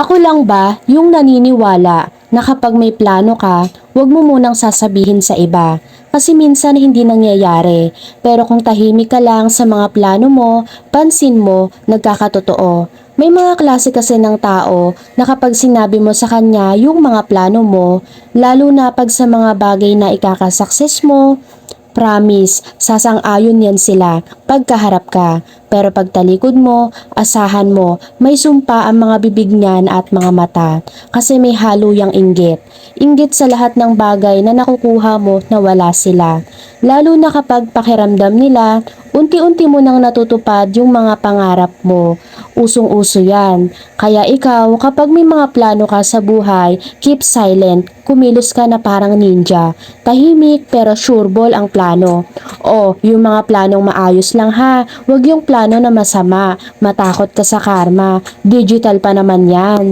Ako lang ba yung naniniwala na kapag may plano ka, huwag mo munang sasabihin sa iba. Kasi minsan hindi nangyayari. Pero kung tahimik ka lang sa mga plano mo, pansin mo, nagkakatotoo. May mga klase kasi ng tao na kapag sinabi mo sa kanya yung mga plano mo, lalo na pag sa mga bagay na ikakasukses mo, Promise, sasang-ayon yan sila pagkaharap ka. Pero pag talikod mo, asahan mo, may sumpa ang mga bibig niyan at mga mata. Kasi may halo inggit. Inggit sa lahat ng bagay na nakukuha mo na wala sila. Lalo na kapag pakiramdam nila, unti-unti mo nang natutupad yung mga pangarap mo. Usong-uso yan. Kaya ikaw, kapag may mga plano ka sa buhay, keep silent. Kumilos ka na parang ninja. Tahimik pero sureball ang plano. O, yung mga planong maayos lang ha. Huwag yung plano na masama. Matakot ka sa karma. Digital pa naman yan.